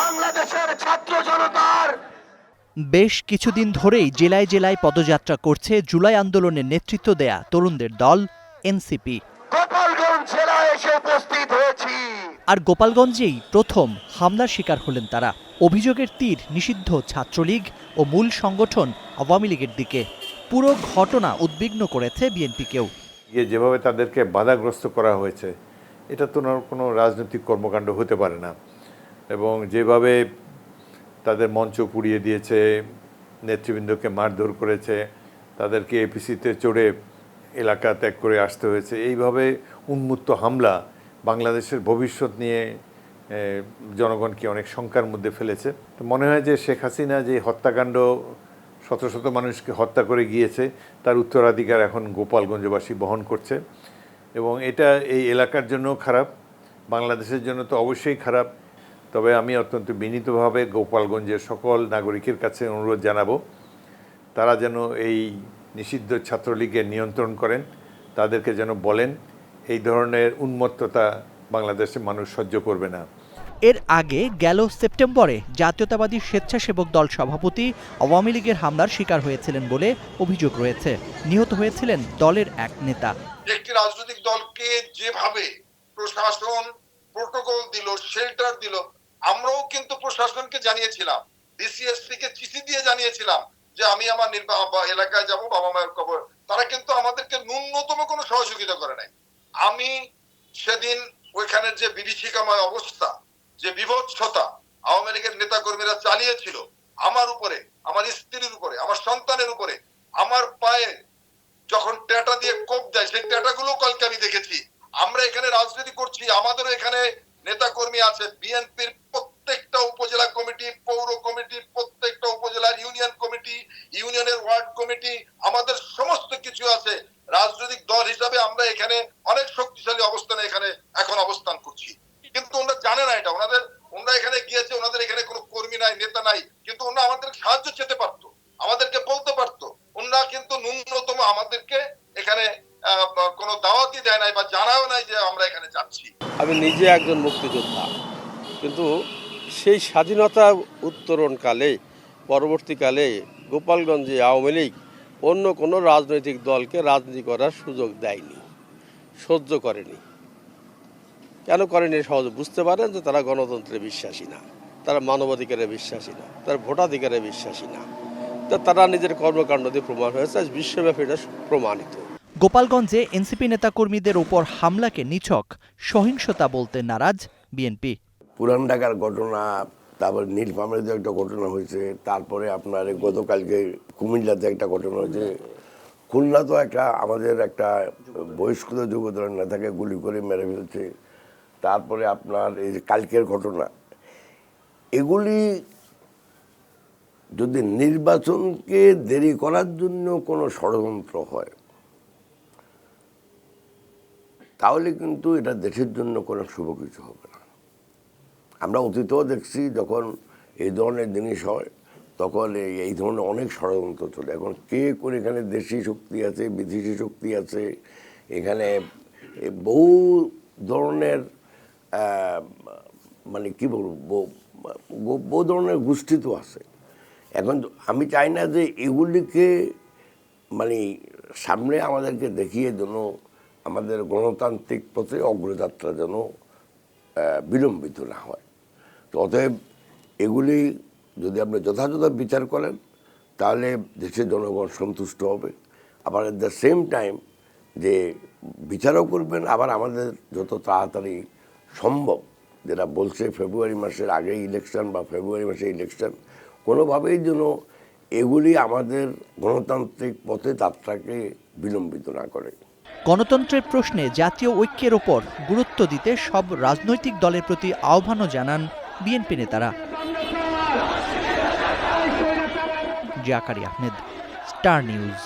বাংলাদেশের ছাত্র জনতার বেশ কিছুদিন ধরেই জেলায় জেলায় পদযাত্রা করছে জুলাই আন্দোলনের নেতৃত্ব দেয়া তরুণদের দল এনসিপি। গোপালগঞ্জ জেলায় এসে উপস্থিত হয়েছি। আর গোপালগঞ্জেই প্রথম হামলার শিকার হলেন তারা। অভিযোগের তীর নিষিদ্ধ ছাত্রলীগ ও মূল সংগঠন আওয়ামী লীগের দিকে। পুরো ঘটনা উদ্বিগ্ন করেছে বিএনপিকেও গিয়ে যেভাবে তাদেরকে বাধাগ্রস্ত করা হয়েছে এটা তো কোনো রাজনৈতিক কর্মকাণ্ড হতে পারে না। এবং যেভাবে তাদের মঞ্চ পুড়িয়ে দিয়েছে, নেতৃবৃন্দকে মারধর করেছে, তাদেরকে এপিসিতে চড়ে এলাকা ত্যাগ করে আসতে হয়েছে, এইভাবে উন্মুক্ত হামলা বাংলাদেশের ভবিষ্যৎ নিয়ে জনগণকে অনেক শঙ্কার মধ্যে ফেলেছে। তো মনে হয় যে শেখ হাসিনা যে হত্যাকাণ্ড, শত শত মানুষকে হত্যা করে গিয়েছে, তার উত্তরাধিকার এখন গোপালগঞ্জবাসী বহন করছে। এবং এটা এই এলাকার জন্য খারাপ, বাংলাদেশের জন্য তো অবশ্যই খারাপ। তবে আমি অত্যন্ত বিনীতভাবে গোপালগঞ্জের সকল নাগরিকের কাছে অনুরোধ জানাব তারা যেন এই নিষিদ্ধ ছাত্রলীগের নিয়ন্ত্রণ করেন তাদেরকে যেন বলেন এই ধরনের উন্মত্ততা বাংলাদেশের মানুষ সহ্য করবে না। এর আগে গেল সেপ্টেম্বরে জাতীয়তাবাদী স্বেচ্ছাসেবক দল সভাপতি আওয়ামী লীগের হামলার শিকার হয়েছিলেন বলে অভিযোগ রয়েছে। নিহত হয়েছিলেন দলের এক নেতা। একটি রাজনৈতিক দলকে যেভাবে প্রশাসন প্রোটোকল দিল শেল্টার দিল আমরাও কিন্তু প্রশাসনকে জানিয়েছিলাম ডিসিএসপি কে চিঠি দিয়ে জানিয়েছিলাম যে আমি আমার নির্বা- বা এলাকায় যাব, বাবা মায়ের কবর। তারা কিন্তু আমাদেরকে ন্যূনতম কোনো সহযোগিতা করে নাই। আমি সেদিন ওইখানের যে বিভীষিকাময় অবস্থা, যে বিভৎসতা আওয়ামী লীগের নেতা কর্মীরা চালিয়েছিল, আমার উপরে, আমার স্ত্রীর উপরে, আমার সন্তানের উপরে, আমার পায়ে যখন টেটা দিয়ে কোপ দেয়, সেই টেটাগুলো কালকে আমি দেখেছি। আমরা এখানে রাজনীতি করছি, আমাদেরও এখানে নেতা কর্মী আছে বিএনপির প্রত্যেকটা উপজেলা কমিটি পৌর কমিটি প্রত্যেকটা উপজেলার ইউনিয়ন কমিটি ইউনিয়নের ওয়ার্ড কমিটি আমাদের সমস্ত কিছু আছে রাজনৈতিক দল হিসাবে আমরা এখানে অনেক শক্তিশালী অবস্থানে এখানে এখন অবস্থান করছি কিন্তু ওনারা জানে না এটা ওনাদের ওনারা এখানে গিয়েছে ওনাদের এখানে কোনো কর্মী নাই নেতা নাই কিন্তু ওনারা আমাদের সাহায্য চেতে পারতো আমাদেরকে বলতে পারতো ওনারা কিন্তু ন্যূনতম আমাদেরকে এখানে কোনো দাওয়াতই দেয় নাই বা জানাও নাই যে আমরা এখানে যাচ্ছি। আমি নিজে একজন মুক্তিযোদ্ধা। কিন্তু সেই স্বাধীনতা উত্তরণকালে, পরবর্তীকালে গোপালগঞ্জে আওয়ামী লীগ অন্য কোনো রাজনৈতিক দলকে রাজনীতি করার সুযোগ দেয়নি, সহ্য করেনি। কেন করেনি সহজ বুঝতে পারেন যে তারা গণতন্ত্রে বিশ্বাসী না, তারা মানবাধিকারে বিশ্বাসী না, তারা ভোটাধিকারে বিশ্বাসী না। তারা নিজের কর্মকাণ্ড দিয়ে প্রমাণ হয়েছে আজ বিশ্বব্যাপী এটা প্রমাণিত। গোপালগঞ্জে এনসিপি নেতাকর্মীদের উপর হামলাকে নিছক সহিংসতা বলতে নারাজ বিএনপি। পুরান ঢাকার ঘটনা তারপর নীলফামারীতে একটা ঘটনা হয়েছে তারপরে আপনার গতকালকে কুমিল্লাতে একটা ঘটনা হয়েছে। খুলনা তো একটা আমাদের একটা বহিষ্কৃত যুবদলের নেতাকে গুলি করে মেরে ফেলছে। তারপরে আপনার এই যে কালকের ঘটনা এগুলি যদি নির্বাচনকে দেরি করার জন্য কোনো ষড়যন্ত্র হয়, তাহলে কিন্তু এটা দেশের জন্য কোনো শুভ কিছু হবে না। আমরা অতীতেও দেখছি যখন এই ধরনের জিনিস হয়, তখন এই- ধরনের অনেক ষড়যন্ত্র চলে। এখন কে করে এখানে দেশি শক্তি আছে, বিদেশি শক্তি আছে, এখানে বহু ধরনের মানে কি বলব বহু ধরনের গোষ্ঠী তো আছে। এখন আমি চাই না যে এগুলিকে মানে সামনে আমাদেরকে দেখিয়ে যেন আমাদের গণতান্ত্রিক পথে অগ্রযাত্রা যেন বিলম্বিত না হয়। তো অতএব এগুলি যদি আপনি যথাযথ বিচার করেন, তাহলে দেশের জনগণ সন্তুষ্ট হবে। আবার এট দ্য সেম টাইম যে বিচারও করবেন, আবার আমাদের যত তাড়াতাড়ি সম্ভব, যেটা বলছে ফেব্রুয়ারি মাসের আগে ইলেকশন বা ফেব্রুয়ারি মাসে ইলেকশন কোনোভাবেই যেন এগুলি আমাদের গণতান্ত্রিক পথে যাত্রাকে বিলম্বিত না করে। গণতন্ত্রের প্রশ্নে জাতীয় ঐক্যের ওপর গুরুত্ব দিতে সব রাজনৈতিক দলের প্রতি আহ্বানও জানান বিএনপি নেতারা। Zakari Ahmed, star news.